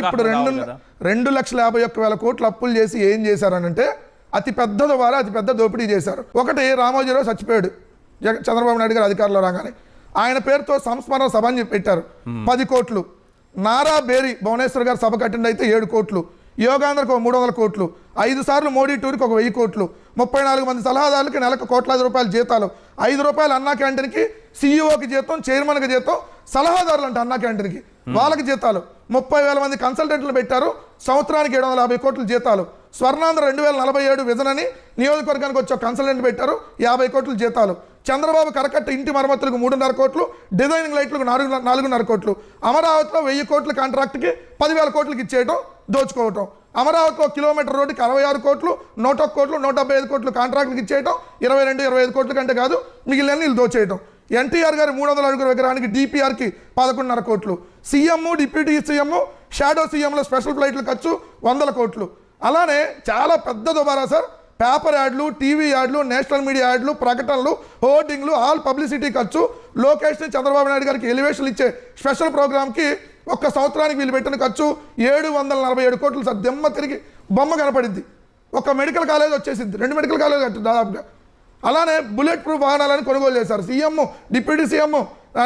ఇప్పుడు రెండు. రెండు లక్షల యాభై ఒక్క వేల కోట్లు అప్పులు చేసి ఏం చేశారనంటే అతి పెద్ద ద్వారా అతి పెద్ద దోపిడీ చేశారు. ఒకటి రామోజీరావు చచ్చిపోయాడు. చంద్రబాబు నాయుడు గారు అధికారంలో రాగానే. ఆయన పేరుతో సంస్మరణ సభ అని పెట్టారు. పది కోట్లు. నారా బేరి భువనేశ్వర్ గారు సభ కట్టిండి అయితే ఏడు కోట్లు. యోగాంధ్రకు ఒక మూడు వందల కోట్లు. ఐదు సార్లు మోడీ టూర్కి ఒక వెయ్యి కోట్లు. ముప్పై నాలుగు మంది సలహాదారులకి నెలకు కోట్లాది రూపాయల జీతాలు. ఐదు రూపాయలు అన్నా క్యాంటీన్కి సీఈఓకి జీతం చైర్మన్కి జీతం సలహాదారులు అంట అన్నా క్యాంటీన్కి. వాళ్ళకి జీతాలు. ముప్పై వేల మంది కన్సల్టెంట్లు పెట్టారు. సంవత్సరానికి ఏడు వందల యాభై కోట్ల జీతాలు. స్వర్ణాంధ్ర రెండు వేల నలభై ఏడు విజన్ అని నియోజకవర్గానికి వచ్చే కన్సల్టెంట్ పెట్టారు. యాభై కోట్ల జీతాలు. చంద్రబాబు కరకట్ట ఇంటి మరమ్మతులకు మూడున్నర కోట్లు డిజైనింగ్ లైట్లకు నాలుగు నాలుగున్నర కోట్లు. అమరావతిలో వెయ్యి కోట్ల కాంట్రాక్ట్కి పదివేల కోట్లకి ఇచ్చేయటం దోచుకోవటం. అమరావతిలో కిలోమీటర్ రోడ్డుకి అరవై ఆరు కోట్లు నూట ఒక్క కోట్లు నూట డెబ్బై ఐదు కోట్లు కాంట్రాక్ట్కి ఇచ్చేయటం ఇరవై రెండు ఇరవై ఐదు కోట్ల కంటే కాదు మిగిలిన వీళ్ళు దోచేయటం. ఎన్టీఆర్ గారి మూడు వందల అడుగుల విగ్రహానికి డిపిఆర్కి పదకొండున్నర కోట్లు. సీఎం డిప్యూటీ సీఎం షాడో సీఎంలో స్పెషల్ ఫ్లైట్లు ఖర్చు వందల కోట్లు. అలానే చాలా పెద్ద దుబారా సార్. పేపర్ యాడ్లు టీవీ యాడ్లు నేషనల్ మీడియా యాడ్లు ప్రకటనలు హోర్డింగ్లు ఆల్ పబ్లిసిటీ ఖర్చు. లోకేష్ని చంద్రబాబు నాయుడు గారికి ఎలివేషన్ ఇచ్చే స్పెషల్ ప్రోగ్రామ్కి ఒక్క సంవత్సరానికి వీళ్ళు పెట్టిన ఖర్చు ఏడు వందల నలభై ఏడు కోట్లు సార్. దెమ్మ తిరిగి బొమ్మ కనపడింది. ఒక మెడికల్ కాలేజ్ వచ్చేసింది రెండు మెడికల్ కాలేజ్ కట్టు దాదాపుగా. అలానే బుల్లెట్ ప్రూఫ్ వాహనాలను కొనుగోలు చేశారు. CM deputy CM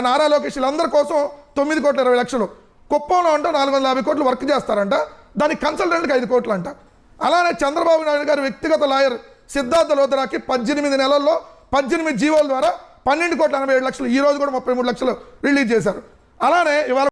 Nara Lokesh వీళ్ళందరి కోసం తొమ్మిది కోట్ల ఇరవై లక్షలు. కుప్పంలో అంటే నాలుగు వందల యాభై కోట్లు వర్క్ చేస్తారంట. దానికి కన్సల్టెంట్కి ఐదు కోట్లు అంట అలానే చంద్రబాబు నాయుడు గారి వ్యక్తిగత లాయర్ సిద్ధార్థ లోతరాకి పద్దెనిమిది నెలల్లో పద్దెనిమిది జీవోల ద్వారా పన్నెండు కోట్ల ఎనభై ఏడు లక్షలు ఈ రోజు కూడా ముప్పై మూడు లక్షలు రిలీజ్ చేశారు. అలానే ఇవాళ